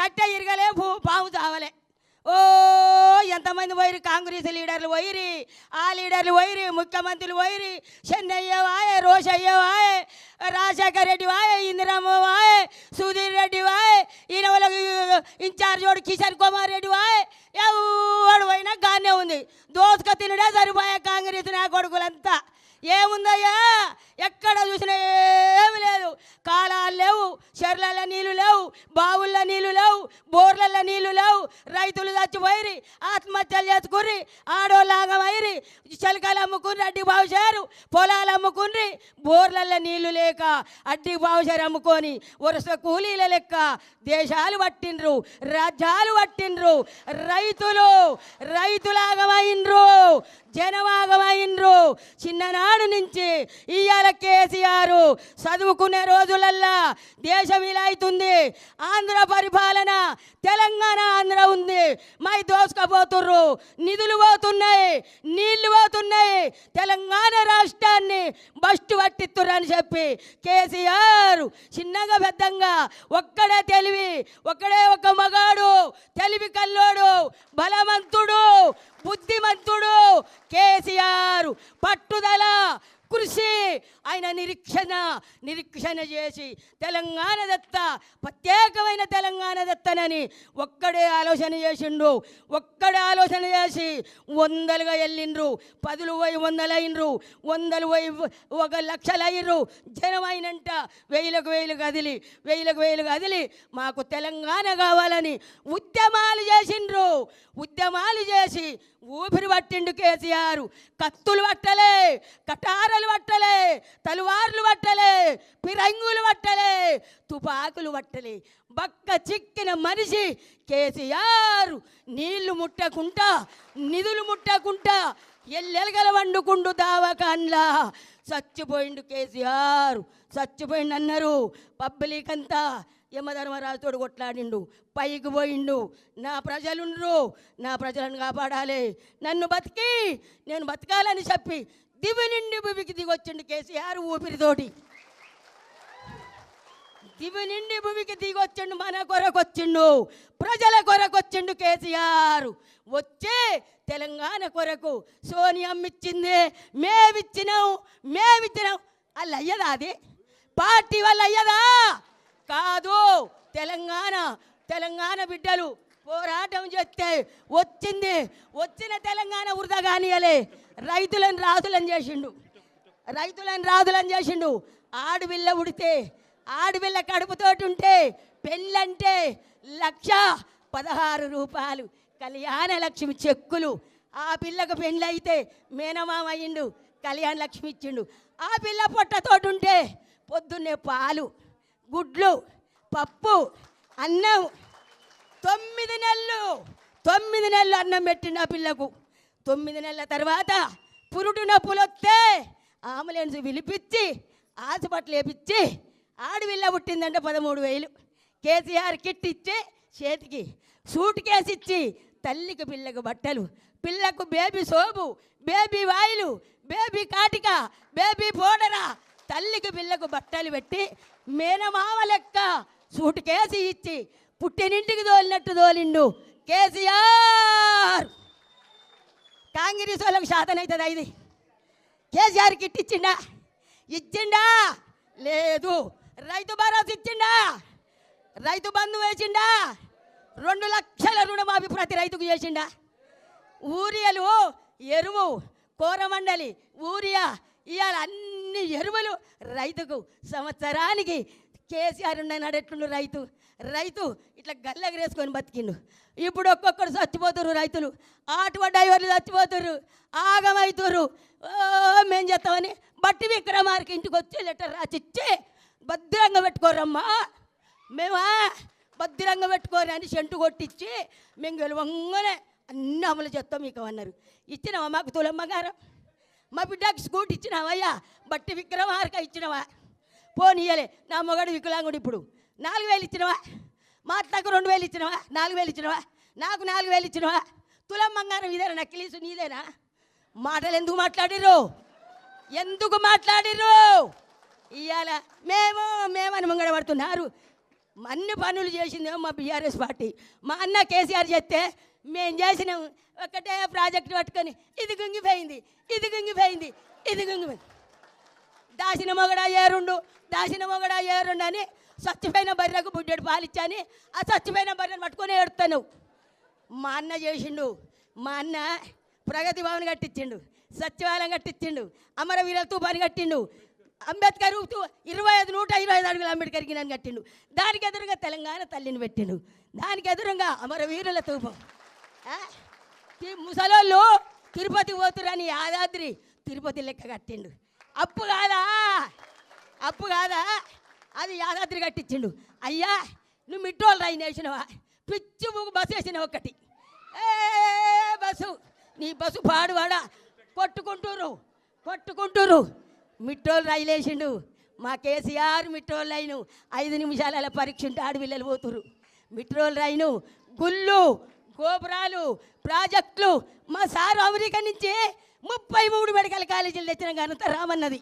కట్టె ఇరగలే భూ పాము చావలే. ఓ ఎంతమంది పోయిరి కాంగ్రెస్ లీడర్లు పోయిరి ఆ లీడర్లు పోయిరి ముఖ్యమంత్రులు పోయిరి చెన్నయ్య వాయే రోషయ్య వాయే రాజశేఖర్ రెడ్డి వాయే ఇందిరమ్మ వాయే సుధీర్ రెడ్డి వాయే ఈయన వాళ్ళకి ఇన్ఛార్జ్ వాడు కిషన్ కుమార్ రెడ్డి వాయే. ఎవడు పోయినా గానే ఉంది. దోసుక తినడే సరిపోయా కాంగ్రెస్ నా కొడుకులంతా. ఏముందయ్యా? ఎక్కడ చూసినా ఏమి లేదు కాలాలు లేవు చెర్లలో నీళ్ళు లేవు బావుల్లో నీళ్ళు లేవు బోర్లలో నీళ్ళు లేవు. రైతులు చచ్చిపోయి ఆత్మహత్యలు చేసుకుర్రి ఆడోళ్ళాగమైరి చిలకలు అమ్ముకుని అడ్డి బావుచారు పొలాలు అమ్ముకుని బోర్లలో నీళ్ళు లేక అడ్డి బావుచారు అమ్ముకొని వరుస కూలీల లెక్క దేశాలు పట్టిండ్రు రాజ్యాలు పట్టిండ్రు. రైతులు రైతులాగమైండ్రు జనవాగమైండ్రు చిన్ననాడు నుంచి ఇయ్యాల కేసీఆర్ చదువుకునే రోజులల్లా దేశం ఇలా అవుతుంది ఆంధ్ర పరిపాలన తెలంగాణ ఆంధ్ర ఉంది. మై దోసుకపోతుర్రు. నిధులు పోతున్నాయి నీళ్ళు పోతున్నాయి. తెలంగాణ రాష్ట్రాన్ని బస్టు పట్టిస్తుర్రు అని చెప్పి కేసీఆర్ చిన్నగా పెద్దంగా ఒక్కడే తెలివి ఒక్కడే ఒక మగాడు తెలివి కల్లోడు బలవంతుడు బుద్ధిమంతుడు కేసీఆర్. పట్టుదల కృషి ఆయన నిరీక్షణ నిరీక్షణ చేసి తెలంగాణ దత్త ప్రత్యేకమైన తెలంగాణ దత్తనని ఒక్కడే ఆలోచన చేసిండు. ఒక్కడే ఆలోచన చేసి వందలుగా వెళ్ళిండ్రు పదులు పోయి వందలు వందలు పోయి ఒక లక్షలు జనం జనమైనంట వెయ్యిలకు వేలు కదిలి వెయ్యిలకు వేలు కదిలి మాకు తెలంగాణ కావాలని ఉద్యమాలు చేసిండ్రు. ఉద్యమాలు చేసి ఊపిరి పట్టిండు కేసీఆర్. కత్తులు పట్టలే కటారలు పట్టలే తలువార్లు పట్టలే పిరంగులు పట్టలే తుపాకులు పట్టలే. బక్క చిక్కిన మనిషి కేసీఆర్ నీళ్ళు ముట్టకుంటా నిధులు ముట్టకుంటా ఎల్లెలగల వండుకుండు దావకాన్లా చచ్చిపోయిండు కేసీఆర్ చచ్చిపోయిండు అన్నారు. పబ్లిక్ అంతా యమధర్మరాజుతోడు కొట్లాడిండు పైకి పోయిండు. నా ప్రజలుండ్రు నా ప్రజలను కాపాడాలి. నన్ను బతికి నేను బతకాలని చెప్పి దివి నిండి భూమికి దిగొచ్చిండు కేసీఆర్ ఊపిరితోటి. దివి నిండి భూమికి దిగొచ్చిండు మన కొరకొచ్చిండు ప్రజల కొరకొచ్చిండు కేసీఆర్. వచ్చే తెలంగాణ కొరకు సోనియమ్మిచ్చింది మేమిచ్చినాం మేమిచ్చినాం. అల్ల అయ్యదా అది? పార్టీ వల్ల అయ్యదా? కాదు తెలంగాణ తెలంగాణ బిడ్డలు పోరాటం చేస్తే వచ్చింది. వచ్చిన తెలంగాణ వృధా కానియలే. రైతులను రాజులను చేసిండు. రైతులను రాజులను చేసిండు. ఆడపిల్ల ఉడితే ఆడపిల్ల కడుపుతోటి ఉంటే పెళ్ళంటే లక్ష పదహారు రూపాయలు కళ్యాణ లక్ష్మి చెక్కులు. ఆ పిల్లకు పెళ్ళైతే మేనమామ అయ్యిండు కళ్యాణ లక్ష్మి ఇచ్చిండు. ఆ పిల్ల పొట్టతోటి ఉంటే పొద్దున్నే పాలు గుడ్లు పప్పు అన్నం తొమ్మిది నెలలు తొమ్మిది నెలలు అన్నం పెట్టిన పిల్లకు. తొమ్మిది నెలల తర్వాత పురుడు నొప్పులు వస్తే ఆంబులెన్స్ పిలిపించి హాస్పిటల్ వేపించి ఆడవిల్ల పుట్టిందంటే పదమూడు వేలు. కేసీఆర్ కిట్ ఇచ్చి చేతికి సూట్ కేసు ఇచ్చి తల్లికి పిల్లకు బట్టలు పిల్లకు బేబీ సోపు బేబీ వాయిలు బేబీ కాటిక బేబీ పౌడరా తల్లికి పిల్లకు బట్టలు పెట్టి మేనమామ లెక్క సూట్ కేసు ఇచ్చి పుట్టినింటికి తోలినట్టు తోలిండు. కేసీఆర్! కాంగ్రెస్ వాళ్ళకు శాతం అవుతుంది ఇది కేసీఆర్ కిట్ ఇచ్చిండా ఇచ్చిండా? లేదు. రైతు భరోసా ఇచ్చిండా? రైతు బంధు వేసిండా? రెండు లక్షల రుణమాఫీ ప్రతి రైతుకు చేసిండా? ఊరియలు ఎరువు కోరమండలి ఊరియా ఇవాళ అన్ని ఎరువులు రైతుకు. సంవత్సరానికి కేసీఆర్ ఉండనడెట్టుండు రైతు? రైతు ఇట్లా గల్లెగరేసుకొని బతికిండు. ఇప్పుడు ఒక్కొక్కరు చచ్చిపోతున్నారు రైతులు. ఆటో డ్రైవర్లు చచ్చిపోతున్నారు ఆగమవుతున్నారు ఓ మేం చేస్తామని బట్టి విక్రమార్కి ఇంటికి వచ్చి లెటర్ రాసిచ్చి భద్రంగా పెట్టుకోరమ్మా మేమా? భద్రంగా పెట్టుకోరు అని సెంటు కొట్టించి మేము గెలవంగానే అన్ని అమలు చేస్తాం మీకు అన్నారు. ఇచ్చినావా మాకు తులమ్మ గారు? మా బిడ్డకి స్కూటీ ఇచ్చినావయ్యా? బట్టి విక్రమార్క ఇచ్చినవా? పోనీయలే నా మొగడు వికలాంగుడు ఇప్పుడు. నాలుగు వేలు ఇచ్చినవా? మా అత్తకు రెండు వేలు ఇచ్చినవా? నాలుగు వేలు ఇచ్చినవా? నాకు నాలుగు వేలు ఇచ్చినవా? తులం బంగారం ఇదేనా? నక్కిలీసు నీదేనా? మాటలు ఎందుకు మాట్లాడిర్రు? ఎందుకు మాట్లాడిర్రు? ఇవాళ మేము మేమని ముంగడ పడుతున్నారు. అన్ని పనులు చేసిందేమో మా బీఆర్ఎస్ పార్టీ. మా అన్న కేసీఆర్ చెప్తే మేము చేసినాం. ఒకటే ప్రాజెక్టు పట్టుకొని ఇది గుంగిపోయింది ఇది గుంగిపోయింది ఇది గుంగిపోయింది. దాసిన మొగడా ఏరుండు దాసిన మొగడా ఏరుండు అని స్వచ్ఛమైన బర్రెకు బుడ్డెడు పాలిచ్చాని ఆ స్వచ్ఛమైన బర్రెను పట్టుకొని ఏడుతాను మా అన్న చేసిండు మా అన్న ప్రగతి భవన్ కట్టించిండు సచివాలయం కట్టించిండు అమరవీర తూపాని కట్టిండు అంబేద్కర్ ఇరవై ఐదు నూట ఇరవై ఐదు అడుగులు అంబేద్కర్ గిన్నెని కట్టిండు. దానికి ఎదురుగా తెలంగాణ తల్లిని పెట్టిండు. దానికి ఎదురుగా అమరవీరుల తూపం. ఈ ముసలోళ్ళు తిరుపతి పోతురని యాదాద్రి తిరుపతి లెక్క కట్టిండు. అప్పు కాదా? అప్పు కాదా? అది యాదాద్రి కట్టించిండు. అయ్యా నువ్వు మిట్రోల్ రైన్ వేసినవా పిచ్చి ముగ్గు బస్సు వేసినావు ఒకటి ఏ బస్సు నీ బస్సు పాడువాడా? కొట్టుకుంటూరు కొట్టుకుంటూరు మిట్రోల్ రైలు వేసిండు మా కేసీఆర్ మిట్రోల్ రైను. ఐదు నిమిషాల పరీక్ష ఉంటే ఆడపిల్లలు పోతురు మిట్రోల్ రైను. గుళ్ళు గోపురాలు ప్రాజెక్టులు మా సారు అమెరికా నుంచి ముప్పై మూడు మెడికల్ కాలేజీలు తెచ్చిన ఘనత రామన్నది.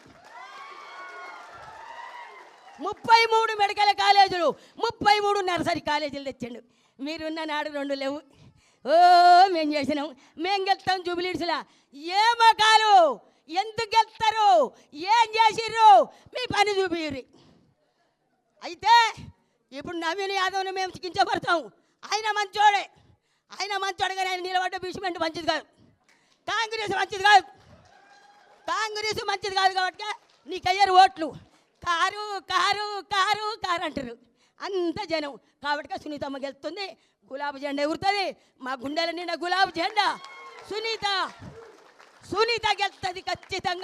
ముప్పై మూడు మెడికల్ కాలేజీలు ముప్పై మూడు నర్సరీ కాలేజీలు తెచ్చిండు. మీరున్న నాడు రెండు లేవు. ఓ మేము చేసినాం. మేము గెలుస్తాం జూబిలీడ్స్లా ఏమో కాలు? ఎందుకు గెలుస్తారు? ఏం చేసిర్రు? మీ పని చూపిరి అయితే ఇప్పుడు నవీన్ యాదవ్ని మేము చికించబడతాం ఆయన మంచోడే. ఆయన మంచోడు కానీ ఆయన నిలబడ్డ బీచ్మెంట్ మంచిది కాదు. కాంగ్రెస్ మంచిది కాదు. కాంగ్రెస్ మంచిది కాదు కాబట్టి నీకు అయ్యారు ఓట్లు. కారు కారు కారు కారు అంటారు. అంత జనం. కాబట్టి సునీతమ్మ గెలుస్తుంది. గులాబీ జెండా ఎగురుతుంది. మా గుండెల నిండా గులాబీ జెండా. సునీత సునీత గెలుస్తుంది ఖచ్చితంగా.